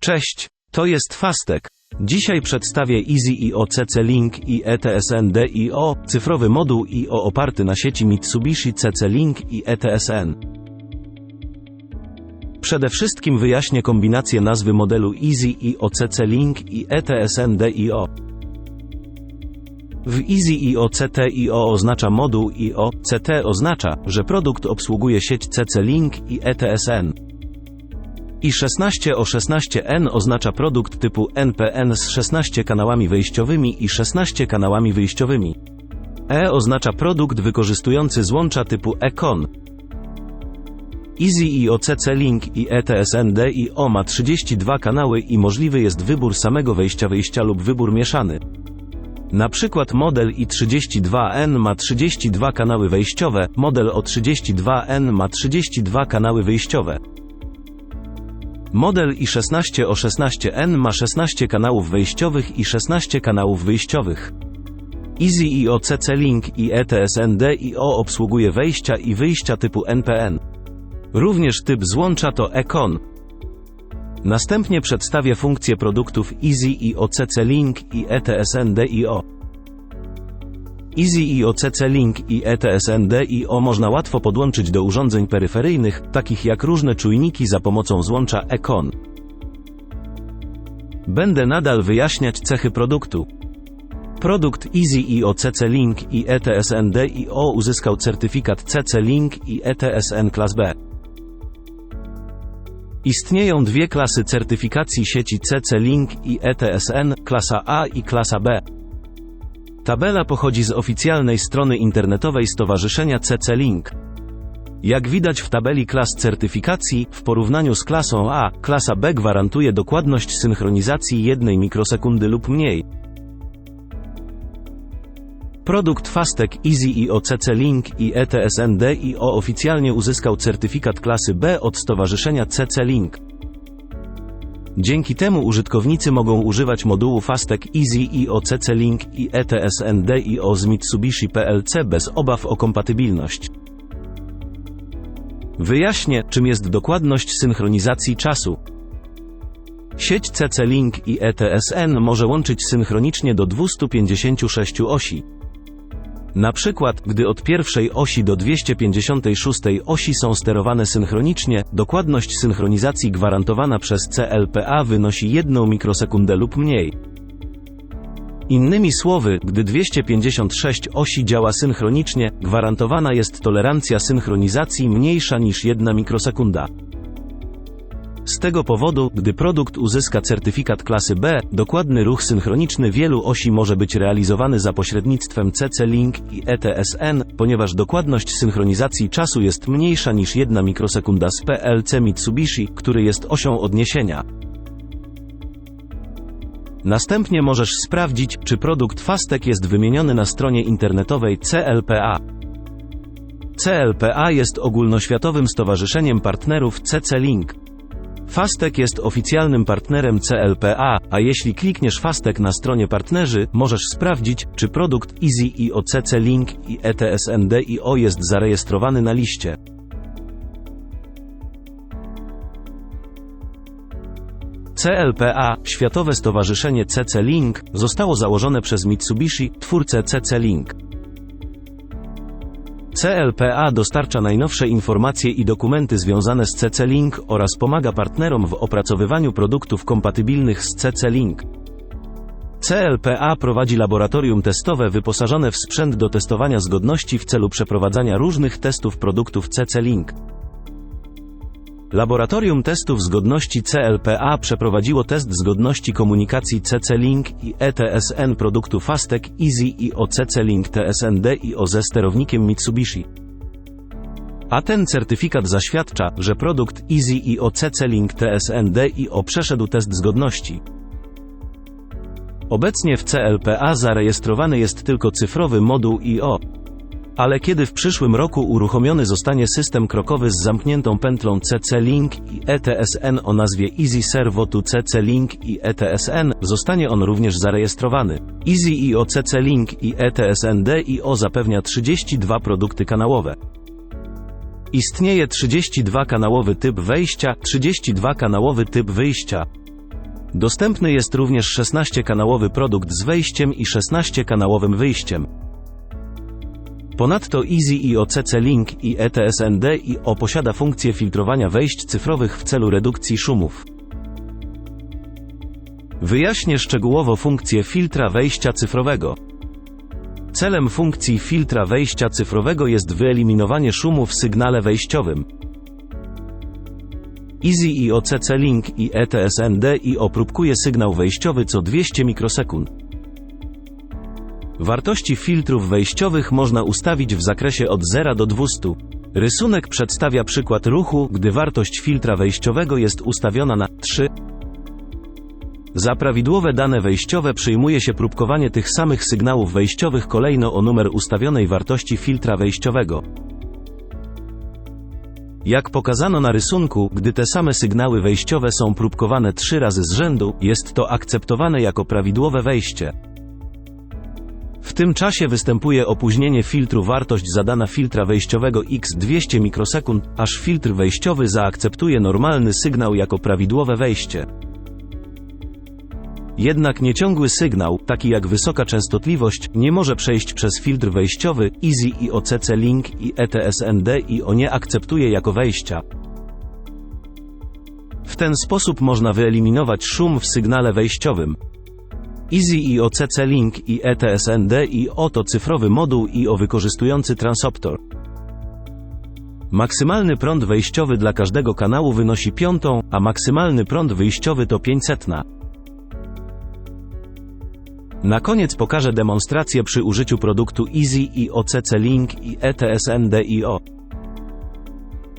Cześć, to jest Fastek. Dzisiaj przedstawię Easy IO CC Link i ETSN DIO, cyfrowy moduł IO oparty na sieci Mitsubishi CC Link i ETSN. Przede wszystkim wyjaśnię kombinację nazwy modelu Easy IO CC Link i ETSN DIO. W Easy IO CTIO oznacza moduł IO, CT oznacza, że produkt obsługuje sieć CC Link i ETSN. I 16 o 16N oznacza produkt typu NPN z 16 kanałami wejściowymi i 16 kanałami wyjściowymi. E oznacza produkt wykorzystujący złącza typu ECON. Easy IO CC Link i E ETSN DIO ma 32 kanały i możliwy jest wybór samego wejścia-wyjścia lub wybór mieszany. Na przykład model i32N ma 32 kanały wejściowe, model O32N ma 32 kanały wyjściowe. Model i16 o 16N ma 16 kanałów wejściowych i 16 kanałów wyjściowych. Easy IO CC Link i E ETSN DIO obsługuje wejścia i wyjścia typu NPN. Również typ złącza to ECON. Następnie przedstawię funkcje produktów Easy IO CC Link i E ETSN DIO. Easy IO CC Link i E ETSN DIO można łatwo podłączyć do urządzeń peryferyjnych, takich jak różne czujniki za pomocą złącza ECON. Będę nadal wyjaśniać cechy produktu. Produkt Easy IO CC Link i E ETSN DIO uzyskał certyfikat CC Link i ETSN Class B. Istnieją dwie klasy certyfikacji sieci CC Link i ETSN, klasa A i klasa B. Tabela pochodzi z oficjalnej strony internetowej Stowarzyszenia CC Link. Jak widać w tabeli klas certyfikacji, w porównaniu z klasą A, klasa B gwarantuje dokładność synchronizacji 1 mikrosekundy lub mniej. Produkt Fastek Easy IO CC Link i E ETSN DIO oficjalnie uzyskał certyfikat klasy B od Stowarzyszenia CC Link. Dzięki temu użytkownicy mogą używać modułu Fastek Easy IO CC Link i E ETSN DIO z Mitsubishi PLC bez obaw o kompatybilność. Wyjaśnię, czym jest dokładność synchronizacji czasu. Sieć CC Link i ETSN może łączyć synchronicznie do 256 osi. Na przykład, gdy od pierwszej osi do 256 osi są sterowane synchronicznie, dokładność synchronizacji gwarantowana przez CLPA wynosi 1 mikrosekundę lub mniej. Innymi słowy, gdy 256 osi działa synchronicznie, gwarantowana jest tolerancja synchronizacji mniejsza niż 1 mikrosekunda. Z tego powodu, gdy produkt uzyska certyfikat klasy B, dokładny ruch synchroniczny wielu osi może być realizowany za pośrednictwem CC Link i ETSN, ponieważ dokładność synchronizacji czasu jest mniejsza niż 1 mikrosekunda z PLC Mitsubishi, który jest osią odniesienia. Następnie możesz sprawdzić, czy produkt Fastek jest wymieniony na stronie internetowej CLPA. CLPA jest ogólnoświatowym stowarzyszeniem partnerów CC Link. Fastek jest oficjalnym partnerem CLPA, a jeśli klikniesz Fastek na stronie partnerzy, możesz sprawdzić, czy produkt Easy IO CC Link i E ETSN DIO jest zarejestrowany na liście. CLPA, Światowe Stowarzyszenie CC Link, zostało założone przez Mitsubishi, twórcę CC Link. CLPA dostarcza najnowsze informacje i dokumenty związane z CC Link oraz pomaga partnerom w opracowywaniu produktów kompatybilnych z CC Link. CLPA prowadzi laboratorium testowe wyposażone w sprzęt do testowania zgodności w celu przeprowadzania różnych testów produktów CC Link. Laboratorium testów zgodności CLPA przeprowadziło test zgodności komunikacji CC Link i ETSN produktu Fastek Easy i o CC Link TSND i o ze sterownikiem Mitsubishi. A ten certyfikat zaświadcza, że produkt Easy i o CC Link TSND i o przeszedł test zgodności. Obecnie w CLPA zarejestrowany jest tylko cyfrowy moduł IO. Ale kiedy w przyszłym roku uruchomiony zostanie system krokowy z zamkniętą pętlą CC Link i ETSN o nazwie Easy Servo to CC Link i ETSN, zostanie on również zarejestrowany. Easy IO CC Link i ETSN DIO zapewnia 32 produkty kanałowe. Istnieje 32 kanałowy typ wejścia, 32 kanałowy typ wyjścia. Dostępny jest również 16-kanałowy produkt z wejściem i 16-kanałowym wyjściem. Ponadto Easy IOCC Link i ETSND IO posiada funkcję filtrowania wejść cyfrowych w celu redukcji szumów. Wyjaśnię szczegółowo funkcję filtra wejścia cyfrowego. Celem funkcji filtra wejścia cyfrowego jest wyeliminowanie szumu w sygnale wejściowym. Easy IOCC Link i ETSND IO próbkuje sygnał wejściowy co 200 mikrosekund. Wartości filtrów wejściowych można ustawić w zakresie od 0 do 200. Rysunek przedstawia przykład ruchu, gdy wartość filtra wejściowego jest ustawiona na 3. Za prawidłowe dane wejściowe przyjmuje się próbkowanie tych samych sygnałów wejściowych kolejno o numer ustawionej wartości filtra wejściowego. Jak pokazano na rysunku, gdy te same sygnały wejściowe są próbkowane trzy razy z rzędu, jest to akceptowane jako prawidłowe wejście. Tym czasie występuje opóźnienie filtru wartość zadana filtra wejściowego x 200 mikrosekund, aż filtr wejściowy zaakceptuje normalny sygnał jako prawidłowe wejście. Jednak nieciągły sygnał, taki jak wysoka częstotliwość, nie może przejść przez filtr wejściowy, Easy i OCC Link i ETSND i o nie akceptuje jako wejścia. W ten sposób można wyeliminować szum w sygnale wejściowym. Easy i OCC Link i ETSND i o to cyfrowy moduł i o wykorzystujący transoptor. Maksymalny prąd wejściowy dla każdego kanału wynosi piątą, a maksymalny prąd wyjściowy to 500. Na koniec pokażę demonstrację przy użyciu produktu Easy i OCC Link i E ETSNDIO.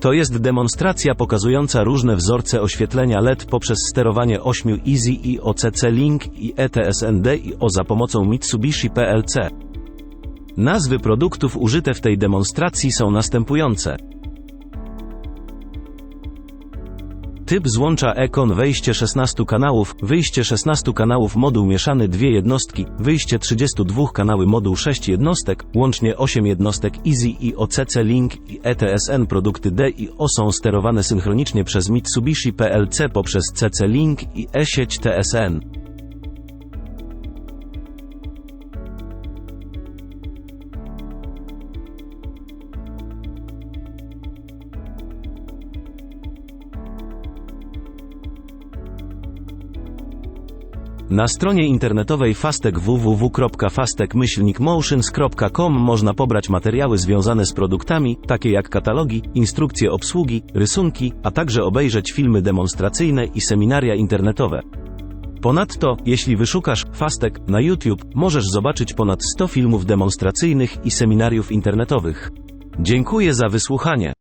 To jest demonstracja pokazująca różne wzorce oświetlenia LED poprzez sterowanie 8 Easy i OCC Link i E ETSNDIO za pomocą Mitsubishi PLC. Nazwy produktów użyte w tej demonstracji są następujące. Typ złącza Econ wejście 16 kanałów, wyjście 16 kanałów moduł mieszany dwie jednostki, wyjście 32 kanały moduł 6 jednostek, łącznie 8 jednostek Easy i OCC Link i ETSN produkty D i O są sterowane synchronicznie przez Mitsubishi PLC poprzez CC Link i E-sieć TSN. Na stronie internetowej Fastek www.fastek-motions.com można pobrać materiały związane z produktami, takie jak katalogi, instrukcje obsługi, rysunki, a także obejrzeć filmy demonstracyjne i seminaria internetowe. Ponadto, jeśli wyszukasz Fastek na YouTube, możesz zobaczyć ponad 100 filmów demonstracyjnych i seminariów internetowych. Dziękuję za wysłuchanie.